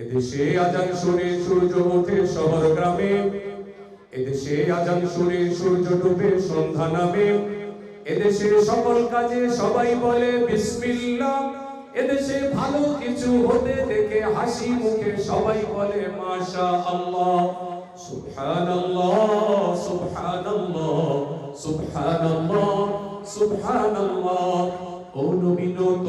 এদেশে আজান শুনে সূর্য ওঠে শহর গ্রামে। এদেশে আজান শুনে সূর্য ডুবে সন্ধ্যা নামে। এদেশে সকল কাজে সবাই বলে বিসমিল্লাহ এদেশে ভালো কিছু হতে দেখে হাসি মুখে সবাই বলে মাশা আল্লাহ সুবহানাল্লাহ সুবহানাল্লাহ সুবহানাল্লাহ সুবহানাল্লাহ। ও কিসের এত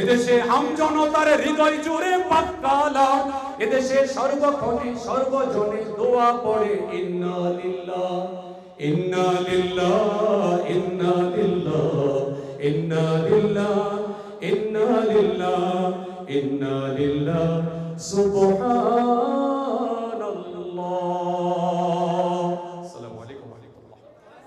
এদেশে আমজনতার হৃদয় জুড়ে পাক্কালা এদেশে সর্বক্ষণে সর্বজনে দোয়া পড়ে, ইন্না লিল্লাহ ইন্না লিল্লাহ ইন্না লিল্লাহ ইন্না লিল্লাহ ইন্না লিল্লাহ ইন্না লিল্লাহ, সুবহান